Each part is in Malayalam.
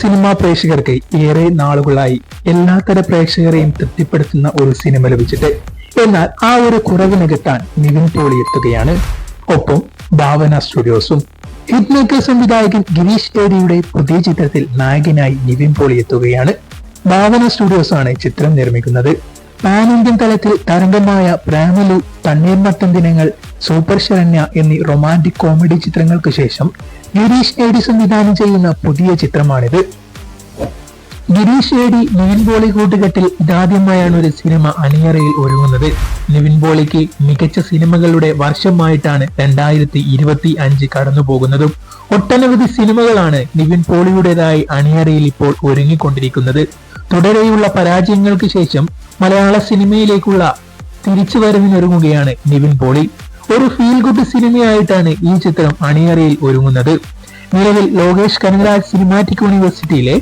സിനിമാ പ്രേക്ഷകർക്ക് ഏറെ നാളുകളായി എല്ലാത്തര പ്രേക്ഷകരെയും തൃപ്തിപ്പെടുത്തുന്ന ഒരു സിനിമ ലഭിച്ചിട്ട് എന്നാൽ ആ ഒരു കുറവ് നികത്താൻ നിവിൻ പോളി എത്തുകയാണ്. ഒപ്പം ഭാവന സ്റ്റുഡിയോസും ഹിറ്റ് മേക്കർ സംവിധായകൻ ഗിരീഷ് ഏരിയുടെ പുതിയ ചിത്രത്തിൽ നായകനായി നിവിൻ പോളി എത്തുകയാണ്. ഭാവന സ്റ്റുഡിയോസാണ് ചിത്രം നിർമ്മിക്കുന്നത്. പാൻ ഇന്ത്യൻ തലത്തിൽ തരംഗമായ പ്രേമലു തണ്ണീർമത്തൻ ദിനങ്ങൾ സൂപ്പർ ശരണ്യ എന്നീ റൊമാന്റിക് കോമഡി ചിത്രങ്ങൾക്ക് ശേഷം ഗിരീഷ് ഏടി സംവിധാനം ചെയ്യുന്ന പുതിയ ചിത്രമാണിത്. ഗിരീഷ് ഏടി നിവിൻ പോളി കൂട്ടുകെട്ടിൽ ഇതാദ്യമായാണ് ഒരു സിനിമ അണിയറയിൽ ഒരുങ്ങുന്നത്. നിവിൻ പോളിക്ക് മികച്ച സിനിമകളുടെ വർഷമായിട്ടാണ് രണ്ടായിരത്തി ഇരുപത്തി അഞ്ച് കടന്നു പോകുന്നതും ഒട്ടനവധി സിനിമകളാണ് നിവിൻ പോളിയുടേതായി അണിയറയിൽ ഇപ്പോൾ ഒരുങ്ങിക്കൊണ്ടിരിക്കുന്നത്. തുടരെയുള്ള പരാജയങ്ങൾക്ക് ശേഷം മലയാള സിനിമയിലേക്കുള്ള തിരിച്ചുവരവിനൊരുങ്ങുകയാണ് നിവിൻ പോളി. ഒരു ഫീൽ ഗുഡ് സിനിമയായിട്ടാണ് ഈ ചിത്രം അണിയറയിൽ ഒരുങ്ങുന്നത്. നിലവിൽ ലോകേഷ് കനകരാജ് സിനിമാറ്റിക് യൂണിവേഴ്സിറ്റിയിലെ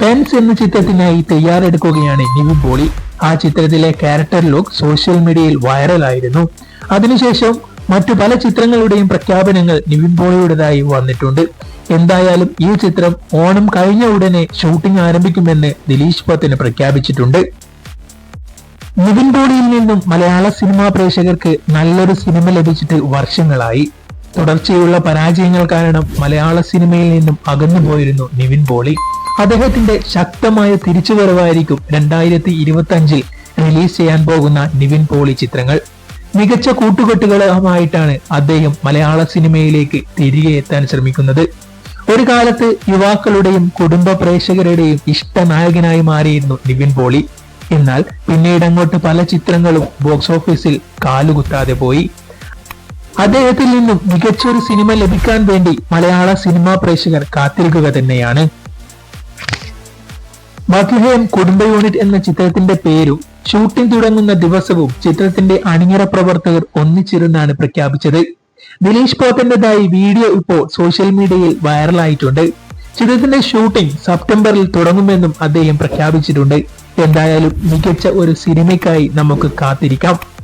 പെൻസ് എന്ന ചിത്രത്തിനായി തയ്യാറെടുക്കുകയാണ് നിവിൻ പോളി. ആ ചിത്രത്തിലെ ക്യാരക്ടർ ലുക്ക് സോഷ്യൽ മീഡിയയിൽ വൈറലായിരുന്നു അതിനുശേഷം മറ്റു പല ചിത്രങ്ങളുടെയും പ്രഖ്യാപനങ്ങൾ നിവിൻ പോളിയുടേതായി വന്നിട്ടുണ്ട്. എന്തായാലും ഈ ചിത്രം ഓണം കഴിഞ്ഞ ഉടനെ ഷൂട്ടിംഗ് ആരംഭിക്കുമെന്ന് ദിലീഷ് പത്തിന് പ്രഖ്യാപിച്ചിട്ടുണ്ട്. നിവിൻ പോളിയിൽ നിന്നും മലയാള സിനിമാ പ്രേക്ഷകർക്ക് നല്ലൊരു സിനിമ ലഭിച്ചിട്ട് വർഷങ്ങളായി. തുടർച്ചയുള്ള പരാജയങ്ങൾ കാരണം മലയാള സിനിമയിൽ നിന്നും അകന്നു പോയിരുന്നു നിവിൻ പോളി അദ്ദേഹത്തിന്റെ ശക്തമായ തിരിച്ചുവരവായിരിക്കും രണ്ടായിരത്തി ഇരുപത്തി അഞ്ചിൽ റിലീസ് ചെയ്യാൻ പോകുന്ന നിവിൻ പോളി ചിത്രങ്ങൾ. മികച്ച കൂട്ടുകെട്ടുകളുമായിട്ടാണ് അദ്ദേഹം മലയാള സിനിമയിലേക്ക് തിരികെ എത്താൻ ശ്രമിക്കുന്നത്. ഒരു കാലത്ത് യുവാക്കളുടെയും കുടുംബ പ്രേക്ഷകരുടെയും ഇഷ്ടനായകനായി മാറിയിരുന്നു നിവിൻ പോളി. എന്നാൽ പിന്നീട് അങ്ങോട്ട് പല ചിത്രങ്ങളും ബോക്സ് ഓഫീസിൽ കാലുകുത്താതെ പോയി. അദ്ദേഹത്തിൽ നിന്നും മികച്ചൊരു സിനിമ ലഭിക്കാൻ വേണ്ടി മലയാള സിനിമാ പ്രേക്ഷകർ കാത്തിരിക്കുക തന്നെയാണ്. മധുഹേം കുടുംബ യൂണിറ്റ് എന്ന ചിത്രത്തിന്റെ പേരും ഷൂട്ടിംഗ് തുടങ്ങുന്ന ദിവസവും ചിത്രത്തിന്റെ അണിയറ പ്രവർത്തകർ ഒന്നിച്ചിരുന്നാണ് പ്രഖ്യാപിച്ചത്. ദിലീഷ് പോത്തന്റേതായി വീഡിയോ ഇപ്പോൾ സോഷ്യൽ മീഡിയയിൽ വൈറലായിട്ടുണ്ട്. ചിത്രത്തിന്റെ ഷൂട്ടിംഗ് സെപ്റ്റംബറിൽ തുടങ്ങുമെന്നും അദ്ദേഹം പ്രഖ്യാപിച്ചിട്ടുണ്ട്. എന്തായാലും മികച്ച ഒരു സിനിമയ്ക്കായി നമുക്ക് കാത്തിരിക്കാം.